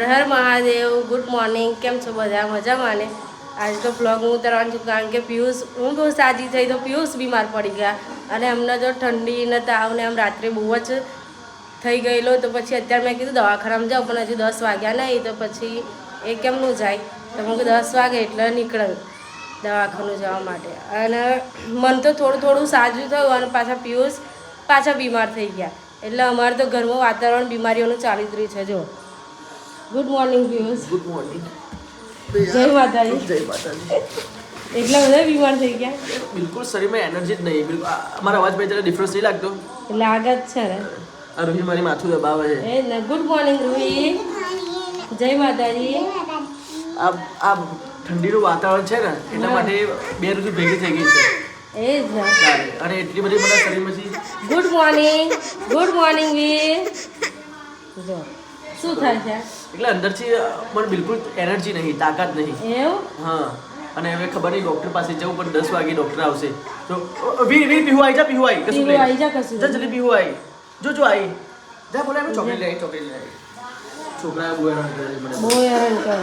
હર હર Mahadev good morning કેમ છો બધા? મજામાં ને? આજ તો બ્લોગ હું ઉતરવાનું છું કારણ કે પિયુષ હું બહુ સાજી થઈ તો પિયુષ બીમાર પડી ગયા અને અમને જો ઠંડી ને તાવ ને આમ રાત્રે બહુ જ થઈ ગયેલો તો પછી અત્યારે મેં કીધું દવાખાનામાં જાઉં, પણ હજુ દસ વાગ્યા નહીં તો પછી એ કેમનું જાય? તો મેં દસ વાગે એટલે નીકળે દવાખાનું જવા માટે. અને મન તો થોડું થોડું સાજું થયું અને પાછા પિયુષ પાછા બીમાર થઈ ગયા. એટલે અમારે તો ઘરમાં વાતાવરણ બીમારીઓનું ચાલી જ રહ્યું છે, જો. Good morning viewers good morning જય માતાજી. જય માતાજી. એટલા બધા બીમાર થઈ ગયા? બિલકુલ શરીરમાં એનર્જી જ નહીં. બિલકુલ અમારા અવાજ જરા ડિફરન્સ નહીં લાગતો. જ છે ને? આ રોહિત મારી માથું દબાવે છે. એ ને ગુડ મોર્નિંગ રૂહી. જય માતાજી. આ આ ઠંડીનું વાતાવરણ છે ને એટલા માટે બે ઋતુ ભેગી થઈ ગઈ છે. એ જ. અને એટલી બધી મને શરીરમાંથી good morning good morning Veer. જો. શું થાય છે? એટલે અંદરથી મને બિલકુલ એનર્જી નહીં તાકાત નહીં. એવું? હા. અને હવે ખબર નહીં ડૉક્ટર પાસે જવું પણ દસ વાગે ડૉક્ટર આવશે. તો અ, વી વી પીહુ આવી જા પીહુ આવી કશું પીહુ આવી જા કશું જા જલ્દી પીહુ આવી જો જો આવી જા. બોલે ચોકલેટ લઈ ચોકલેટ લઈ છોકરા બહુ હેરાન કરે મને. બહુ હેરાન કરે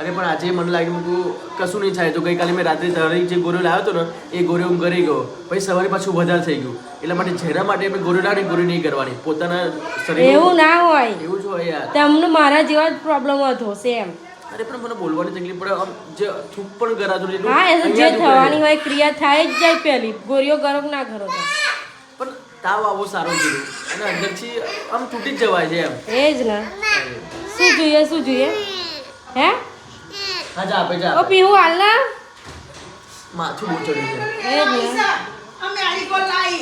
અરે પણ આજે મને લાગ્યું કે કશું નહીં થાય. તો ગઈકાલે મેં રાત્રે તારી જે ગોળીઓ લાવ્યો હતો ને એ ગોળીઓ હું કરી ગયો. પછી સવારે પાછું વધારે થઈ ગયું. એટલા માટે જેના માટે મેં ગોળીઓ લાવી ગોળી નહીં કરવાની. પોતાના શરીર એવું ના હોય. એવું જ હોય યાર. તમને મારા જેવા જ પ્રોબ્લેમ હતો સેમ અરે પણ મને બોલવાની તકલીફ પડે. આમ જે થૂક પણ કરાતું એટલું હા જે. થવાની હોય ક્રિયા થાય જ જાય પહેલી. ગોળીઓ ગરમ ના કરો પણ તાવ આવો સારો કીધું અને અંદરથી આમ તૂટી જ જવાય છે એમ. એ જ ને. શું જોઈએ શું જોઈએ? હે? હા જા આપે. જા ઓ. પીવું હાલ ના? માથું બહુ ચડ્યું છે એ જ લાઈ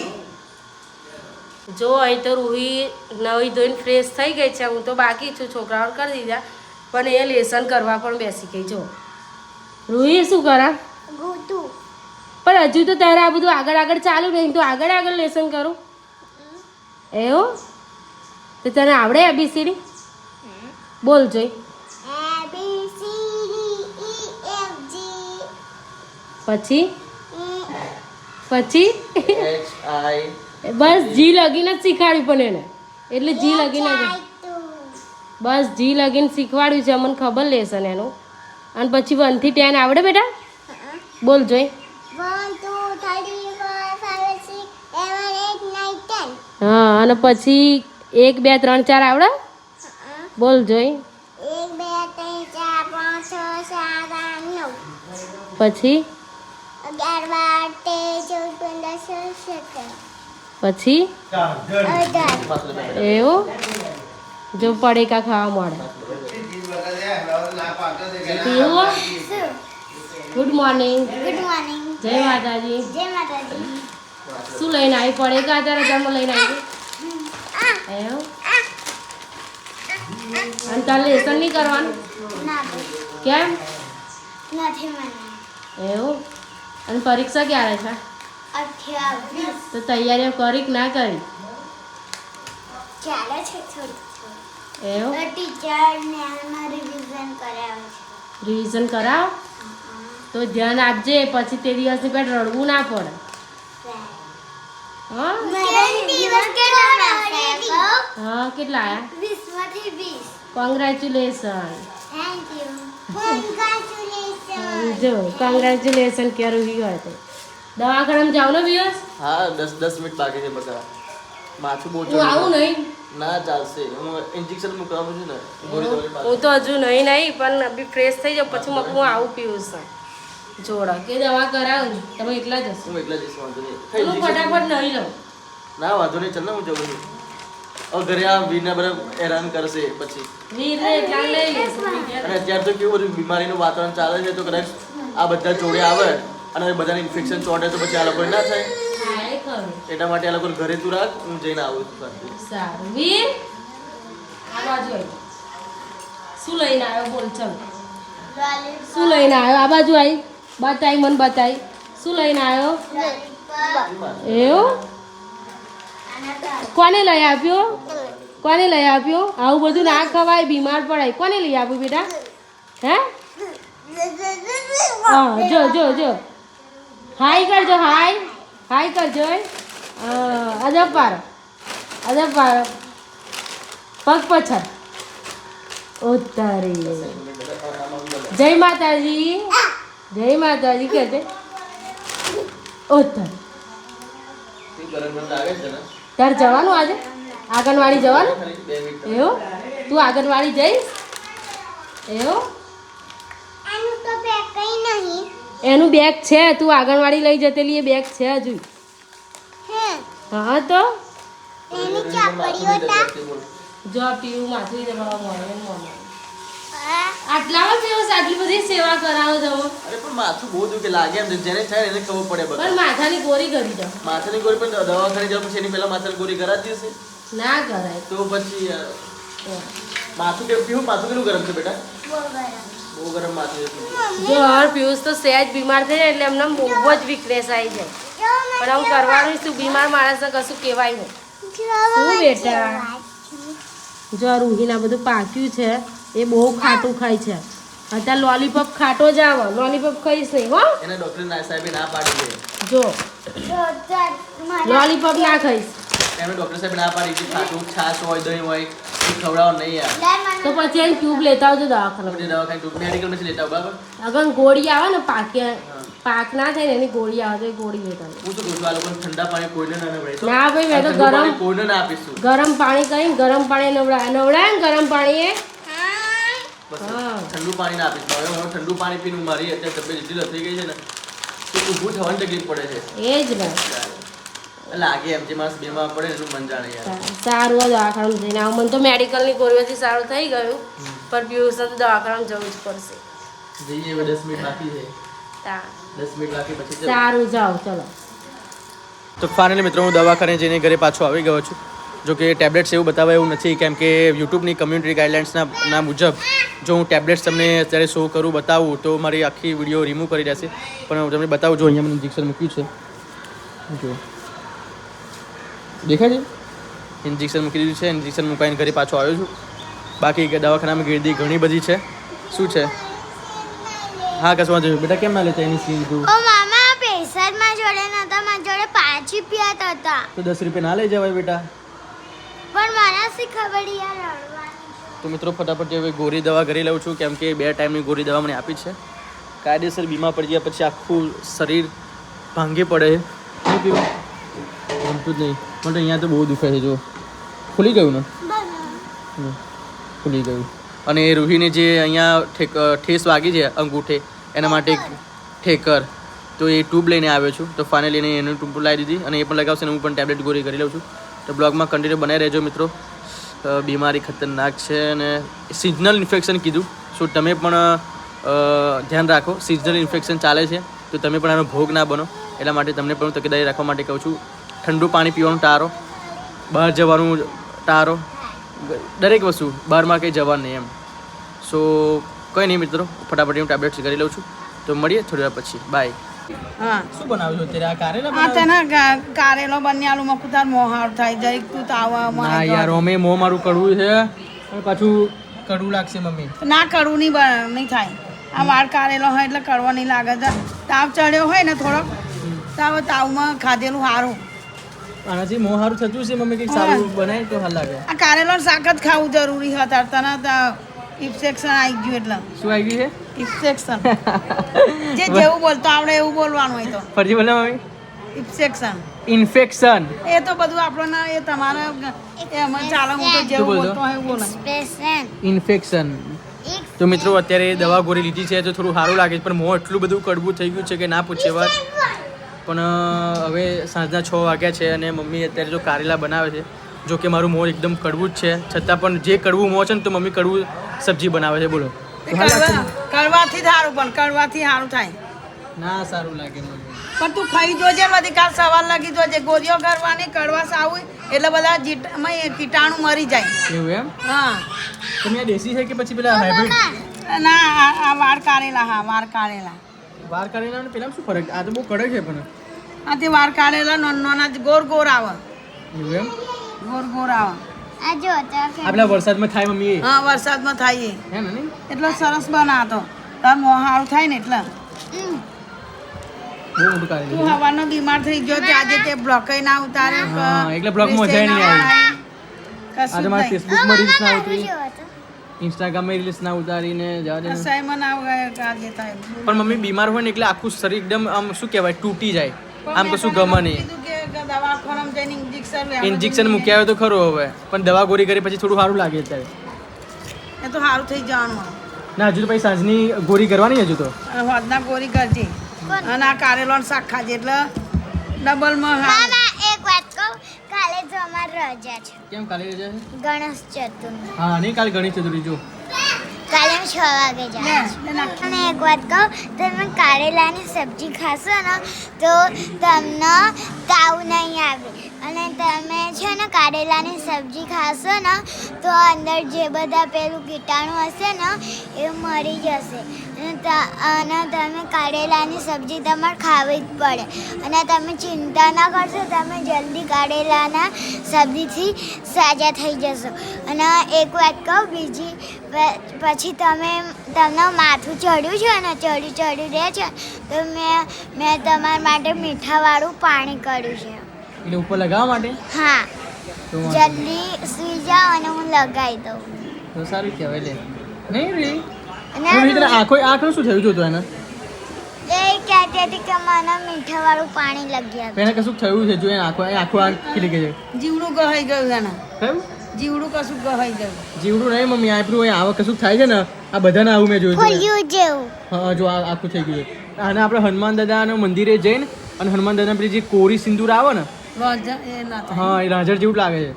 જો અહીં તો રૂહી નવી ધોઈને ફ્રેશ થઈ ગઈ છે. હું તો બાકી છું છોકરાઓને કરી દીધા. પણ એ લેસન કરવા પણ બેસી ગઈ જો. રૂહી શું કરા? પણ હજુ તો તારે આ બધું આગળ આગળ ચાલુ નહીં. તો આગળ આગળ લેસન કરું? એવું? તો તને આવડે એબીસીડી બોલ જોઈ. પછી? પછી? બસ જી લગીને જ શીખવાડ્યું પણ એને. એટલે જી લગીને જ બસ જી લગીને શીખવાડ્યું છે અમને ખબર લેશે ને એનું. અને પછી વનથી ટેન આવડે બેટા? બોલ જોઈ. હા અને પછી એક બે ત્રણ ચાર આવડે? બોલ જોઈ. પછી? પછી? અઢાર એવું? જો પડેકા ખાવા મળે. પીવું શું ગુડ મોર્નિંગ ગુડ મોર્નિંગ જય માતાજી. જય માતાજી. શું લઈને આવી? પડેકા અત્યારે તમે લઈને આવી? આ. એવું? અને તારે લેસન નહીં કરવાનું? ના ભાઈ. કેમ? નથી મને એવું? અને પરીક્ષા ક્યારે છે? તો તૈયારીઓ કરી કે ના કરી? ચાલે છે થોડી થોડી એવું? તો ટીચર ને રિવિઝન કરાવે છે. રિવિઝન કરાવ? તો ધ્યાન આપજે પછી તે દિવસની પેટ રડવું ના પડે. હા. કેટલા આયા કોંગ્રેચ્યુલેશન થેન્ક યુ કોંગ્રેચ્યુલેશન જો કોંગ્રેચ્યુલેશન ક્યારે હોય તો. દવાખાનામાં જાવ ને દિવસ હા દસ દસ મિનિટ લાગે છે બધા માથું બહુ હું આવું નહીં. ના ચાલશે. હું ઇન્જેક્શન મૂકવાનું છું ને હું તો હજુ નહીં નહીં પણ અભી ફ્રેશ થઈ જાઉં પછી હું આવું પીવું છું. જોડા કે દવા કરાવ તમે એકલા જશો હું એકલા જઈશ વાંધો નહીં. ફટાફટ નહીં લઉં. ના વાંધો નહીં ચાલ ને હું જવું છું. હવે આ વીરના બધા હેરાન કરશે પછી. વીરને લઈ અને અત્યારે તો કેવું બધું બીમારીનું વાતાવરણ ચાલે છે તો કદાચ આ બધા જોડે આવે અને બધાને ઇન્ફેક્શન ચોટે તો પછી આ લોકોને ના થાય. એટલા માટે આ લોકો ઘરે તું રાખ હું જઈને આવું છું સારું. વીર આ બાજુ શું લઈને આવ્યો? બોલ ચલ. શું લઈને આવ્યો? આ બાજુ આવી બતાવી મને બતાવી શું લઈને આવ્યો? એવું? કોને લઈ આપ્યો કોને લઈ આપ્યો આવું બધું ના ખવાય, બીમાર પડાય. કોને લઈ આપ્યું બેટા? હે? હા, જો જો જો. હાય કરજો હાય હાય કરજો અદબ પારો. અદબ પારો. પગ પછર ઉતારી જય માતાજી. જય માતાજી કે ઉતારી. તાર જવાનું આજે? આંગણવાડી જવાનું? એવું? તું આંગણવાડી જઈશ? એવું? એનું બેગ છે તું આંગણવાડી લઈ જતેલી એ બેગ છે હજુ. હા. તો? જો પીવું માથું જવા મળે. આટલામાં પીવું આટલી બધી સેવા કરાવો છો અરે પણ માથું બહુ દુખે લાગે એમ જ્યારે થાય એને ખબર પડે પણ માથાની ગોરી કરી દો માથાની ગોરી પણ દવાખાને જાવ પછી એની પહેલા માથાની ગોરી કરાવી દેશે. ના કરાય. તો પછી માથું કેવું પીવું? માથું કેટલું ગરમ છે બેટા? બહુ ગરમ. બહુ ગરમ માથું છે. જો હર પિયુષ તો સહેજ બીમાર થઈ જાય એટલે એમને બહુ જ વીકનેસ આવી જાય. પણ હું કરવાનું શું બીમાર માણસને કશું કહેવાય નહીં. શું બેટા? જો આ રૂહીના બધું પાક્યું છે. એ બહુ ખાટું ખાય છે. અત્યારે લોલીપોપ ખાટો જ આવે. લોલીપોપ ખાઈશ નહીં હો. એને ડોક્ટર ના સાહેબે ના પાડી છે. જો. લોલીપોપ ના ખાઈશ. એમને ડોક્ટર સાહેબ ના પાડી છે ખાટું છાશ હોય દહીં હોય એ ખવડાવો નહીં યાર. તો પછી એની ટ્યુબ લેતા આવજો દવાખાના બધી દવાખાને મેડિકલમાંથી લેતા બરાબર? અગર ગોળી આવે ને પાકી પાક ના થાય ને એની ગોળી આવે તો ગોળી લેતા આવજો. હું શું કહું છું આ લોકોને ઠંડા પાણી કોઈને ના નવડાય. ના ભાઈ મેં તો ગરમ કોઈને ના આપીશું. ગરમ પાણી કરીને ગરમ પાણી નવડાય નવડાય ને ગરમ પાણી એ હા બસ ઠંડુ પાણી ના આપીશ. હવે હું ઠંડુ પાણી પીને મારી અત્યારે તબિયત એટલી લથડી ગઈ છે ને કે ઊભું થવાની તકલીફ પડે છે. એ જ ને લાગે એમ જે માણસ બીમાર પડે એનું મન જાણે યાર. સારું દવાખાનું જઈને આવું. મને તો મેડિકલની ગોળીઓથી સારું થઈ ગયું પણ પિયુષને તો દવાખાનામાં જવું જ પડશે. જઈએ હવે દસ મિનિટ બાકી છે. દસ મિનિટ બાકી પછી. સારું જાઓ ચલો. તો ફાઇનલી મિત્રો હું દવાખાને જઈને ઘરે પાછો આવી ગયો છું. જો કે ટેબ્લેટ્સ એવું બતાવે એવું નથી કેમ કે યુટ્યુબની કમ્યુનિટી ગાઈડલાઇન્સના ના મુજબ જો હું ટેબ્લેટ્સ તમને અત્યારે શો કરું બતાવું તો મારી આખી વીડિયો રિમૂવ કરી દેશે. પણ હું તમને બતાવું જો અહીંયા મને ઇન્જેક્શન મૂક્યું છે. જો. દેખાય છે? ઇન્જેક્શન મૂકી દીધું છે ઇન્જેક્શન મૂકાઈને ઘરે પાછો આવ્યો છું. બાકી દવાખાનામાં ગીરદી ઘણી બધી છે. શું છે? હા કશું વાંધો બેટા કેમ ના લેતા એની તું? મામા પૈસા જ મારા જોડે નતા મારા જોડે પાંચ રૂપિયા હતા. તો દસ રૂપિયા ના લઈ જવાય બેટા. પણ મને ખબડિયા રડવાની તો મિત્રો ફટાફટ હવે ગોરી દવા ઘરે લઉં છું કેમ કે બે ટાઈમની ગોરી દવા મને આપી છે. કાયદેસર બીમાર પડી ગયા પછી આખું શરીર ભાંગી પડે. શું પીવું ગમતું જ નહીં. પણ અહીંયા તો બહુ દુખે છે જો ખુલી ગયું ને? ખુલી ગયું. અને એ રૂહીને જે અહીંયા ઠેસ વાગી છે અંગૂઠે એના માટે ઠેકર. તો એ ટ્યુબ લઈને આવ્યો છું. તો ફાઇનલી એને એનું ટ્યુબ લાવી દીધી અને એ પણ લગાવશે અને હું પણ ટેબ્લેટ ગોરી કરી લઉં છું. તો બ્લોગમાં કન્ટિન્યુ બનાવી રહેજો મિત્રો. બીમારી ખતરનાક છે અને સિઝનલ ઇન્ફેક્શન કીધું. સો તમે પણ ધ્યાન રાખો, સિઝનલ ઇન્ફેક્શન ચાલે છે. તો તમે પણ આનો ભોગ ના બનો. એટલા માટે તમને પણ તકેદારી રાખવા માટે કહું છું, ઠંડુ પાણી પીવાનું ટાળો, બહાર જવાનું ટાળો, દરેક વસ્તુ, બહારમાં કંઈ જવાનું નહીં એમ. સો કંઈ નહીં મિત્રો, ફટાફટ હું ટેબ્લેટ્સ કરી લઉં છું. તો મળીએ થોડી વાર પછી. બાય હા. શું બનાવ્યું અત્યારે? આ કારેલા આ તને કારેલો બન્યાલું મકુ તાર મોહાર થાય જરીક તું તાવા ના યાર ઓમે મો મારું કડવું છે અને પાછું કડવું લાગશે મમ્મી. ના કડવું નહીં બન- નહીં થાય. આ વાળ કારેલો હોય એટલે કડવો નહીં લાગે. તાવ ચડ્યો હોય ને થોડોક તાવ તાવમાં ખાધેલું સારું આનાથી મો સારું થતું છે મમ્મી કંઈક સારું બનાવી તો હાલ લાગે. આ કારેલો શાક જ ખાવું જરૂરી હતા તને ઇન્ફેક્શન આવી ગયું એટલે. શું આવી ગયું છે? ઇન્ફેક્શન જે જેવું બોલતો આવડે એવું બોલવાનું હોય તો. ફરજી બોલે મમ્મી ઇન્ફેક્શન ઇન્ફેક્શન એ તો બધું આપણને એ તમારે એમાં ચાલે હું તો જેવું બોલતો? હોય એવું બોલે. ઇન્ફેક્શન તો મિત્રો અત્યારે દવા ગોળી લીધી છે તો થોડું સારું લાગે છે પણ મોં એટલું બધું કડવું થઈ ગયું છે કે ના પૂછે વાત. પણ હવે સાંજના છ વાગ્યા છે અને મમ્મી અત્યારે જો કારેલા બનાવે છે જો કે મારું મોં એકદમ કડવું જ છે. છતાં પણ જે કડવું મોં છે ને તો મમ્મી કડવું સબ્જી બનાવે છે. બોલો. તો? કડવા- કડવાથી સારું પણ કડવાથી સારું થાય. ના સારું લાગે પણ તું ખાઈ જોજે બધી કાલ સવાર લાગી જોજે. ગોળીઓ કરવાની કડવાશ આવું એટલે બધા કીટાણુ મરી જાય. એવું એમ? હા. તમે આ દેશી છે કે પછી પેલા હાઇબ્રિડ ના આ આ વાળ કાળેલા હા વાળ કાળેલા વાળ કાળેલા ને પેલા શું ફરક? આ તો બહુ કડક છે પણ. આથી વાળ કાઢેલા નાના નાના જ ગોર ગોર આવે. એવું એમ? ગોર ગોર આવે. આ જો તો આ પેલા વરસાદમાં થાય મમ્મી હા વરસાદમાં થાય હે ને એટલો સરસ બનાતો તાર મોં થાય ને એટલે. બહુ મોટું કાઢી તું હવાનો બીમાર થઈ ગયો તે આજે તે બ્લોક ના ઉતારે. એટલે block માં મજા નહીં આવી. આજે મારા જ નહીં. રીલ્સ ના મારું ઉતરી. જો રીલ્સ ના ઉતારીને જવા દે ને. સાયમન આજે પણ મમ્મી બીમાર હોય ને એટલે આખું શરીર એકદમ આમ શું કહેવાય તૂટી જાય. આમ કશું ગમે નહીં. ઇન્જેક્શન મૂક્યા હોય તો ખરું હવે. પણ દવા ગોળી કરી પછી થોડું સારું લાગે અત્યારે. એ તો સારું થઈ જવાનું. ના હજુ તો પછી સાંજની ગોળી કરવાની હજુ તો. અને ગોળી ગોરી કરજે. અને આ કારેલો શાક ખાજે એટલે ડબલમાં એક વાત કહું. કાલે જો અમાર રજા છે. કેમ કાલે રજા છે? ગણેશ ચતુર્થી. હા નહીં કાલે ગણેશ ચતુર્થી જો. કાલે છ વાગે નાખ. અને એક વાત કહું તમે કારેલાની સબ્જી ખાશો ને તો તમને તાવ નહીં આવે અને તમે છે ને કારેલાની સબ્જી ખાશો ને, તો અંદર જે બધા પેલું કીટાણુ હશે ને, એ મરી જશે. અને તમે કારેલાની સબ્જી તમારે ખાવી જ પડે. અને તમે ચિંતા ના કરશો, તમે જલ્દી કારેલાના સબ્જીથી સાજા થઈ જશો. અને એક વાત કહું, બીજી પછી તમે, તમને માથું ચડ્યું છે ને ચડ્યું ચડ્યું રહે છે, તો મેં મેં તમારા માટે મીઠાવાળું પાણી કર્યું છે. એટલે ઉપર લગાવવા માટે? હા. જલ્દી સુઈ જાવ અને હું લગાવી દઉં. તો સારું કહેવાય લે. નહીં રી. અને તને આંખો આંખનું શું થયું જોતો એને? એ કહેતી હતી કે મને મીઠાવાળું પાણી લાગ્યા એને કશું થયું છે જો એને આંખો એ આંખો આંખ ખીલી ગઈ જીવડું ગહાઈ ગયું એને. થયું જીવડું કશું ગહાઈ ગયું. જીવડું નહીં મમ્મી આ પેલું આવા કશું થાય છે ને આ બધાને આવું મેં જોયું છે. હા જો આ આખું થઈ ગયું છે. અને આપણે હનુમાન દાદાના મંદિરે જઈને અને હનુમાન દાદા પેલી જે કોરી સિંદૂર આવે ને હા એ રાજર જેવું લાગે છે.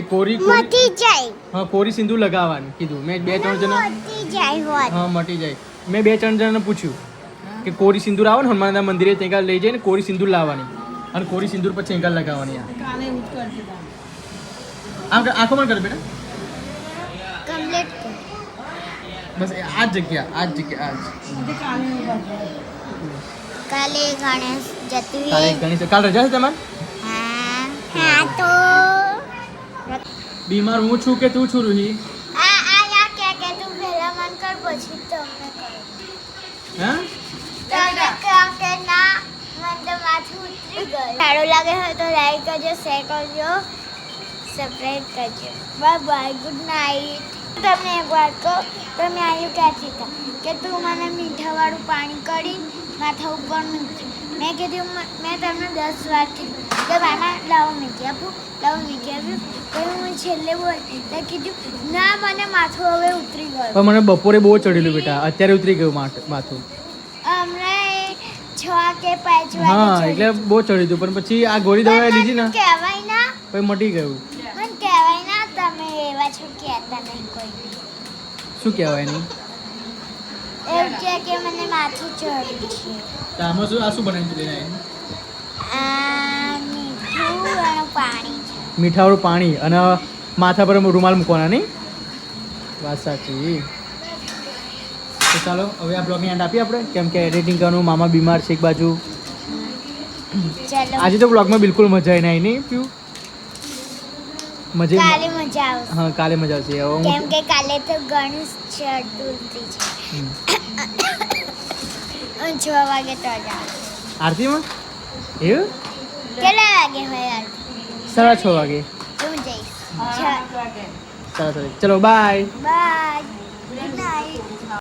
એ કોરી મટી જાય. હા કોરી સિંદૂર લગાવવાનું કીધું. મેં બે ત્રણ જણા મટી જાય હા મટી જાય. મેં બે ત્રણ જણાને પૂછ્યું કે કોરી સિંદૂર આવે ને હનુમાન મંદિરે ત્યાં લઈ જઈને કોરી સિંદૂર લાવવાની. અને કોરી સિંદૂર પછી ત્યાં લગાવવાની. આમ આંખો પણ કર બેટા. કમ્પ્લીટ બસ આ જ જગ્યા આ જ જગ્યા આ જ. કાલે ગણેશ કરતી. કાલે ગણેશ કાલ રજા છે તમારે? હા તો બીમાર હું છું કે તું છું, રૂહી? આ આ યા કે કે તું પહેલા મન કર પછી તમને કર હા? કહો કે ના મન તો માથું ઉતરી ગયું સારું લાગે હોય તો લાઈક કરજો શેર કરજો સબસ્ક્રાઇબ કરજો બાય બાય ગુડ નાઇટ તમને એક વાત કહું તમે આવ્યું ક્યાંથી હતા કે તું મને મીઠાવાળું પાણી કરી માથા ઉપર મૂક્યું મેં કીધું, મેં તમને દસ વાર કીધું કે મામા લાવો આપું લાવો પછી હું છેલ્લે બોલ તો કીધું ના મને માથું હવે ઉતરી ગયું. પણ મને બપોરે બહુ ચડેલું બેટા અત્યારે ઉતરી ગયું માથ- હમણાં છ કે પાંચ વાગે હા એટલે બહુ ચડ્યું હતું પણ પછી આ ગોળી દવા પણ લીધી ને કહેવાય ના. પછી મટી ગયું. કહેવાય ના તમે એવા છો કહેતા નહીં કોઈ. શું કહેવાય નહીં એવું કે મને માથું ચડ્યું છે. તો આમાં શું આ શું બનાવ્યું લઈને આ પાણી મીઠાવાળું પાણી અને માથા પર રૂમાલ મૂકવાના નહીં? વાત સાચી. તો ચાલો હવે આ બ્લોગની એન્ડ આપીએ આપણે. કેમ કે એડિટિંગ કરવાનું મામા બીમાર છે એક બાજુ. આજે તો બ્લોગમાં બિલકુલ મજા આવી નહીં નહીં પીવું મજા કાલે મજા આવશે. હા કાલે મજા આવશે. હવે કેમ કે કાલે તો ગણેશ ચતુર્થી છે. છ વાગે તો. આરતીમાં? એવું? કેટલા વાગે હોય યાર સાડા છ વાગે. હું જઈશ. સાડા ચલો બાય બાય